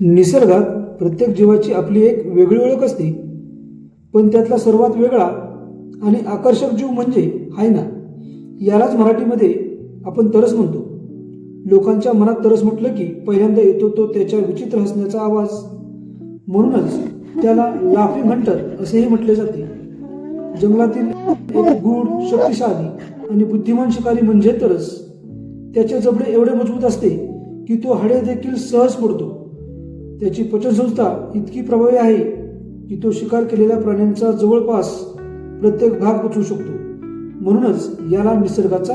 निसर्गात प्रत्येक जीवाची आपली एक वेगळी ओळख असते. पण त्यातला सर्वात वेगळा आणि आकर्षक जीव म्हणजे हायना यालाच मराठीमध्ये आपण तरस म्हणतो. लोकांच्या मनात तरस म्हटलं की पहिल्यांदा येतो तो त्याच्या विचित्र हसण्याचा आवाज. म्हणूनच त्याला लाफिंग हंटर असेही म्हटले जाते. जंगलातील एक गूढ शक्तिशाली आणि बुद्धिमान शिकारी म्हणजे तरस. त्याचे जबडे एवढे मजबूत असते की तो हाडे देखील सहज पडतो त्याची पचनसंस्था इतकी प्रभावी आहे की तो शिकार केलेल्या प्राण्यांचा जवळपास प्रत्येक भाग पचवू शकतो. म्हणूनच याला निसर्गाचा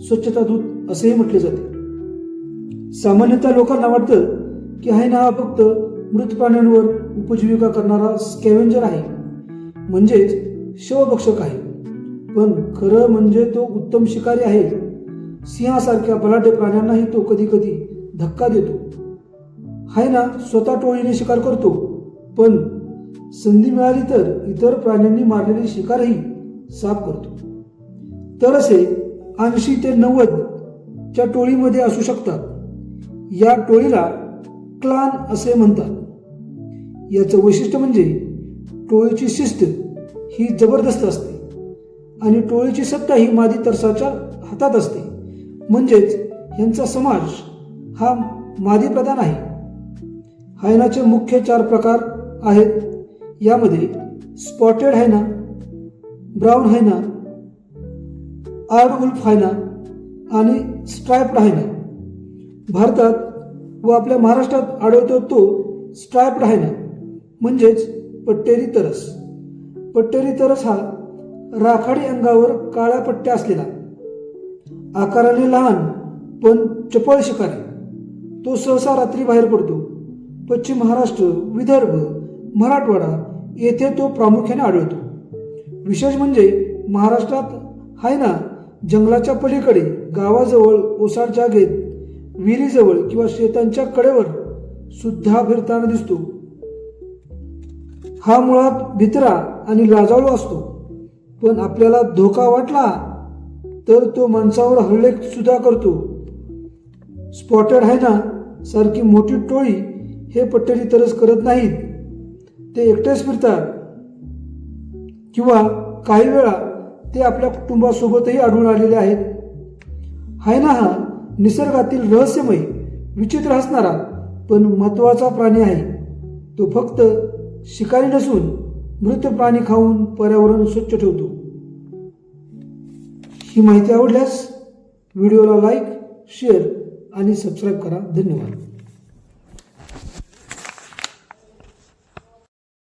स्वच्छता दूत असेही म्हटले जाते. सामान्यतः लोकांना वाटतं की हायना हा फक्त मृत प्राण्यांवर उपजीविका करणारा स्कॅव्हेंजर आहे. म्हणजेच शवभक्षक आहे. पण खरं म्हणजे तो उत्तम शिकारी आहे. सिंहासारख्या बलाढ्य प्राण्यांनाही तो कधी कधी धक्का देतो. हाय ना स्वतः टोळीने शिकार करतो. पण संधी मिळाली तर इतर प्राण्यांनी मारलेली शिकारही साफ करतो. तर असे ऐंशी ते नव्वद च्या टोळीमध्ये असू शकतात. या टोळीला क्लान असे म्हणतात. याचं वैशिष्ट्य म्हणजे टोळीची शिस्त ही जबरदस्त असते आणि टोळीची सत्ता ही मादी तरसाच्या हातात असते. म्हणजेच यांचा समाज हा मादी प्रधान आहे. हायनाचे मुख्य चार प्रकार आहेत. यामध्ये स्पॉटेड हायना ब्राऊन हायना आर्ड उल्फ हायना आणि स्ट्रायप्ड हायना. भारतात व आपल्या महाराष्ट्रात आढळतो तो स्ट्रायप्ड हायना म्हणजेच पट्टेरी तरस पट्टेरी तरस हा राखाडी अंगावर काळ्या पट्ट्या असलेला आकाराने लहान पण चपळ शिकारी. तो सहसा रात्री बाहेर पडतो. पश्चिम महाराष्ट्र विदर्भ मराठवाडा येथे तो प्रामुख्याने आढळतो. विशेष म्हणजे महाराष्ट्रात आहे ना जंगलाच्या पलीकडे गावाजवळ ओसाड जागेत विहिरीजवळ किंवा शेतांच्या कडेवर सुद्धा फिरताना दिसतो. हा मुळात भित्रा आणि लाजाळू असतो. पण आपल्याला धोका वाटला तर तो माणसावर हल्ले सुद्धा करतो. स्पॉटेड आहे ना सारखी मोठी टोळी हे पट्टडी तरच करत नाहीत. ते एकटेच फिरतात. किंवा काही वेळा ते आपल्या कुटुंबासोबतही आढळून आलेले आहेत. हाय ना हा निसर्गातील रहस्यमय विचित्र असणारा पण महत्त्वाचा प्राणी आहे. तो फक्त शिकारी नसून मृत प्राणी खाऊन पर्यावरण स्वच्छ ठेवतो. ही माहिती आवडल्यास व्हिडिओला लाईक शेअर आणि सबस्क्राईब करा. धन्यवाद.